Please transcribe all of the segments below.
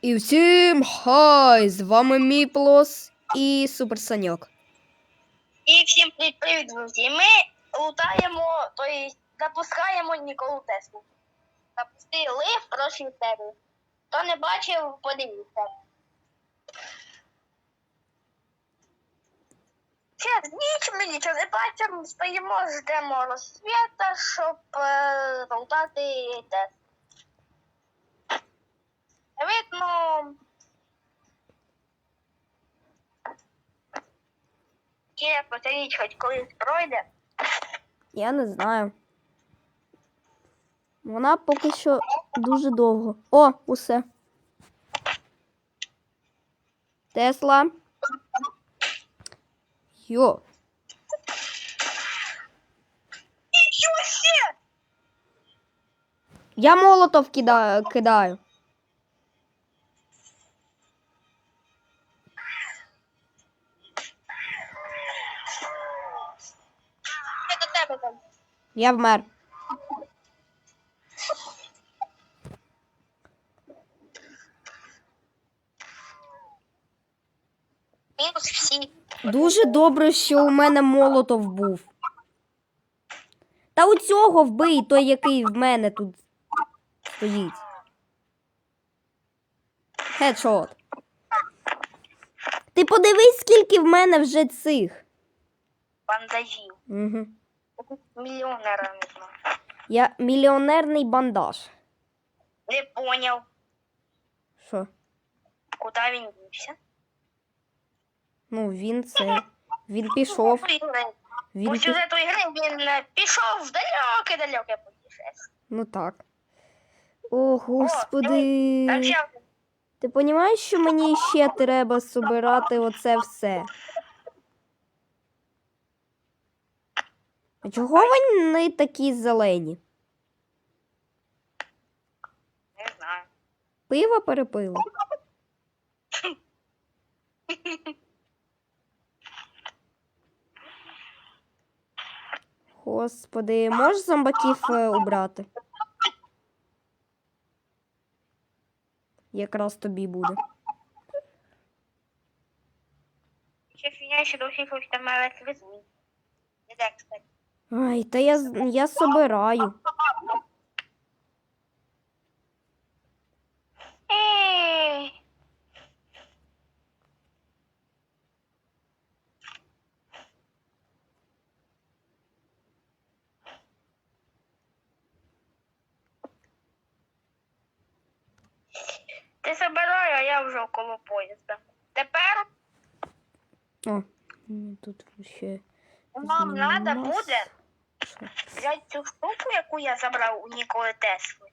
І всім хай! З вами Міплос і Супер Саньок. І всім привіт, друзі. Ми лутаємо, то есть запускаємо Ніколу Теслу. Запустили в прошлій серії. Хто не бачив, подивіться. Ще ніч ми нічого не бачимо, стоїмо, ждемо розсвіта, щоб е, лутати Теслу. Видно, ця ніч хоч колись пройде. Я не знаю. Вона поки що дуже довго. О, усе. Тесла. Йо. Я молотов кидаю. кидаю. Що там? Я вмер. Мінус всі. Дуже добре, що у мене молотов був. Та у цього вбий, той, який в мене тут стоїть. Хедшот. Ти подивись, скільки в мене вже цих. Бандажів. Угу. Мільйонера не. Я мільйонерний бандаж. Не поняв, Що? куди він дівся. Ну, він це. Він пішов. Він По пі... сюжету ігри він е, пішов в далеке-далеке путешествие. Ну так. О, господи. Там ще Ти розумієш, що мені ще треба собирати оце все? А чого вони такі зелені? не знаю. Пиво перепили? Господи, можеш зомбаків е, убрати? Якраз тобі буде. Ще фігня, що до всіх там мене везуть. Не так, кстати. Ай, та я, я собираю. Ти забирай, а я вже около поїзда. Тепер О, тут ще. нам треба буде Що? взяти цю штуку, яку я забрав у Ніколи Тесли.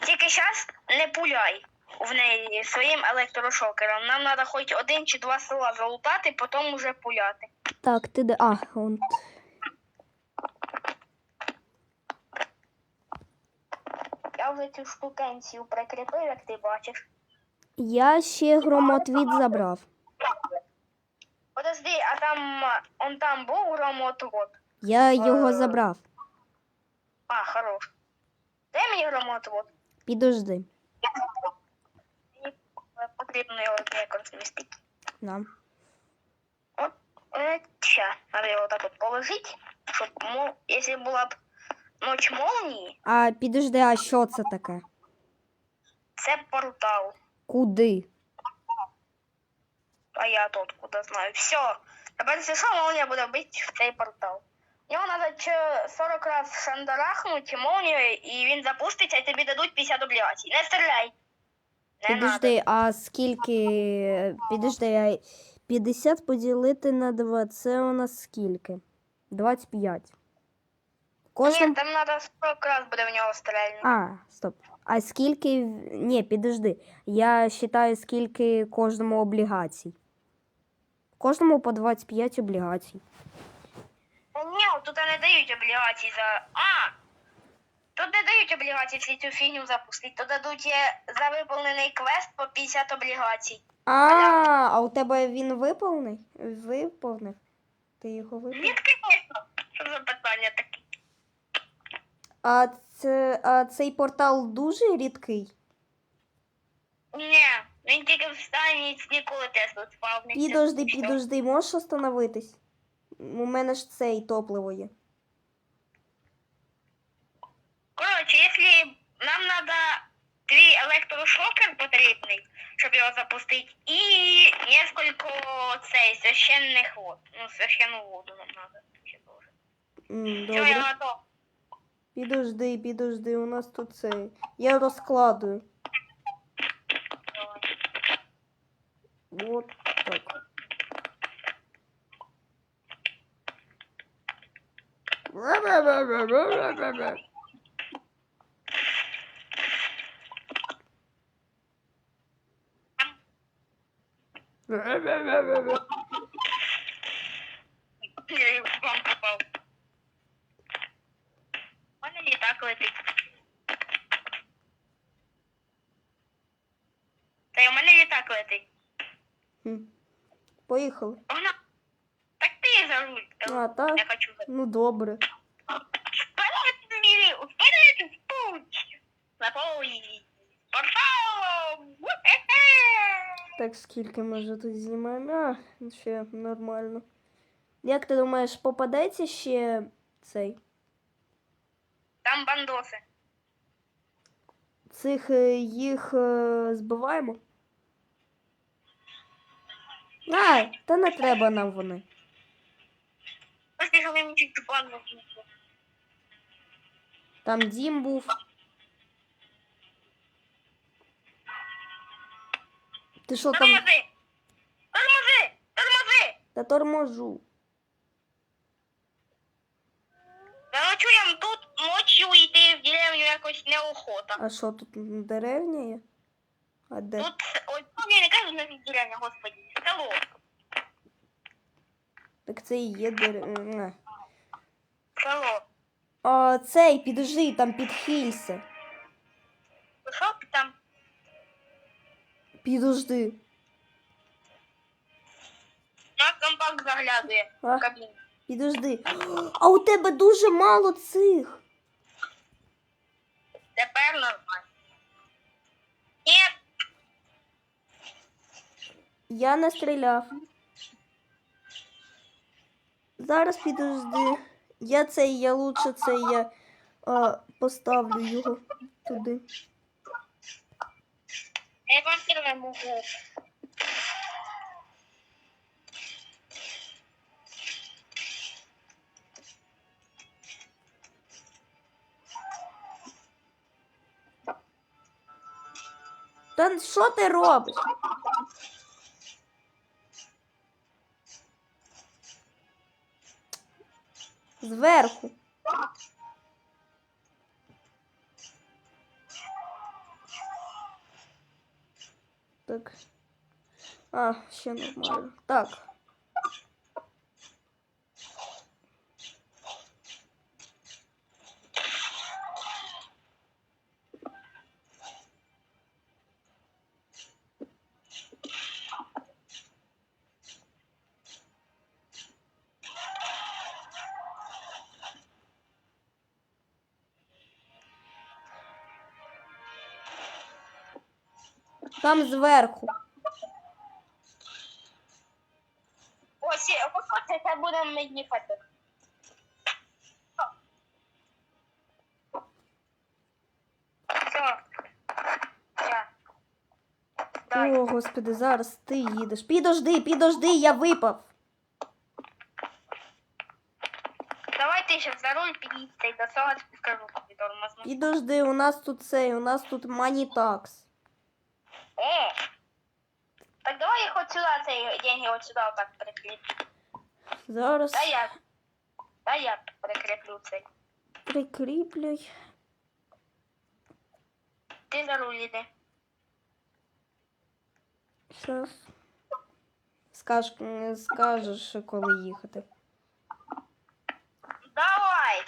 Тільки зараз не пуляй в неї своїм електрошокером. Нам треба хоч один чи два села залутати, потім уже пуляти. Так, ти де. А, он. Я вже цю штукенцію прикріпив, як ти бачиш. Я ще громотвіт забрав. Подожди, а там он там був громотвод. Я його забрав. А, хорош. Дай мені громотвод. Підожди. Мені потрібно його якось змістити. Да. От, е, ща, треба його так от положити, щоб, мол, якщо була б ноч молнії, А підожди, а що це таке? це портал. Куди? А я тут куди знаю. Все. Тепер якщо що, молнія буде бити в цей портал. Його треба 40 разів шандарахнути молнією, і він запуститься, і тобі дадуть 50 облігацій. Не стріляй. Не надо. Підожди, а скільки. Підожди, а 50 поділити на 2. Це у нас скільки? 25. Кожному. Ні, там треба 40 разів буде в нього стрельнути. А, стоп. А скільки. Ні, підожди. Я вважаю, скільки кожному облігацій. Кожному по 25 облігацій. Тут не дають облігацій за. А! Тут не дають облігацій, якщо цю фігню запустити. Тут дадуть є за виповнений квест по 50 облігацій. А, а у тебе він виповнений? Виповнив? Ти його виповнив? Ні, звісно. Що за питання таке? А, це, а цей портал дуже рідкий? Ні, Він тільки в стані ніколи Теслу спавниться. Підожди, підожди, можеш остановитись? У мене ж цей топливо є. Коротше, якщо нам треба твій електрошокер потрібний, щоб його запустити, і несколько цей священних вод. Ну, священну воду нам треба. М, Все, я Добре. готов. Підожди, підожди, у нас тут цей. Я розкладую. Давай. Вот так. Я і вам попав. У мене літак летить. Та й у мене літак летить. Поїхали. Ти. А, так? Я хочу Ну добре. Вперед, мірі, вперед, в путь. На. Так скільки ми вже тут знімаємо? А, ще нормально. Як ти думаєш, попадеться ще цей? Там бандоси. Цих е, їх е, збиваємо? А, та не треба нам вони. Мені чуть бандоси. Там дім був. Ти що там? Тормози. Тормози. Тормози. Та торможу. Заночуємо тут, ночью йти в деревню якось неохота. А що тут деревня є? А де? Тут, ой, ну, я не кажу на деревня, господи, село. Так це і є деревня. Село. А цей, підожди, там підхилься. Що там? Підожди. На компакт заглядує в. Підожди. А у тебе дуже мало цих. Тепер нормально. Ні, Я не стріляв. Зараз підожди. Я цей, я лучше цей я а, поставлю його туди. я можу. Та що ти робиш? Зверху. Так. А, ще нормально. Так. Там зверху. Ось, е, ось це буде. Все. О, господи, зараз ти їдеш. Підожди, підожди, я випав. Давай ти ще за руль підійдь і до цього скажу тобі тормозну. Підожди, у нас тут цей, у нас тут манітакс. О! Так давай їх от сюди, цей деньги от сюди отак прикріплю. Зараз Дай я. Дай я прикріплю цей. прикріплюй. Ти за руль іди. Щас. Скаж, скажеш, коли їхати. Давай!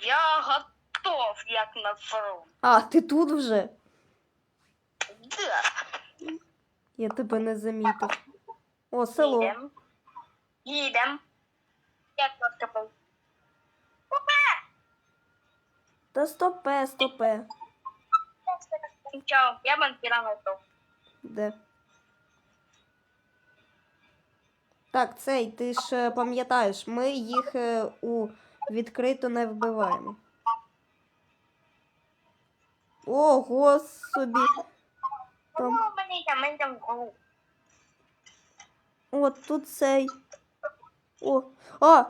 Я готов, як на фронт. А, ти тут вже? Да. Я тебе не замітив. О, село. Їдем. Їдем. Як подкопав? Та стопе, стопе. Чао, я банкіра готов. Де? Так, цей, ти ж е, пам'ятаєш, ми їх е, у відкрито не вбиваємо. О, собі. Там. Ну, мені там, мені там гру. От тут цей. О. А!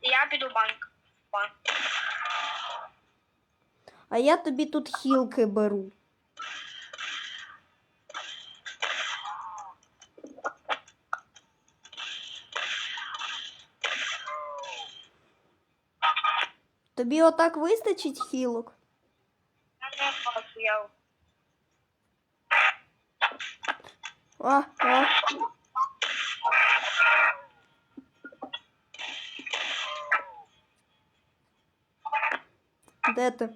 Я піду в банк. Банк. А я тобі тут хілки беру. Тобі отак вистачить хілок? Я не бачу, я А, а. Де ти?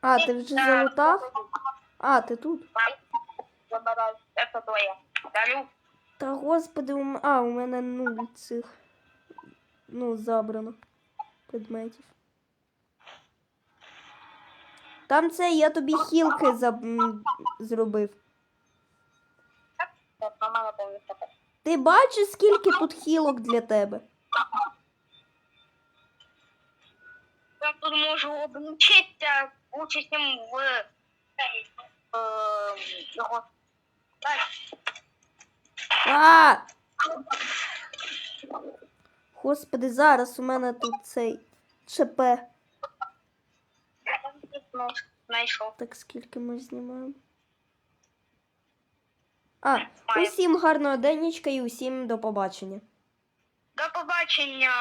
А, ти вже залутав? А, ти тут? забираю. Це твоє. Дарю. Та господи, у а, у мене нуль цих. Ну, забрано предметів. Там це я тобі хілки заб... зробив. Ти бачиш, скільки тут хілок для тебе? Я тут можу обучитися участям в е, його. Так, А! Господи, зараз у мене тут цей ЧП. Так скільки ми знімаємо? А, усім гарного денечка і усім до побачення. До побачення.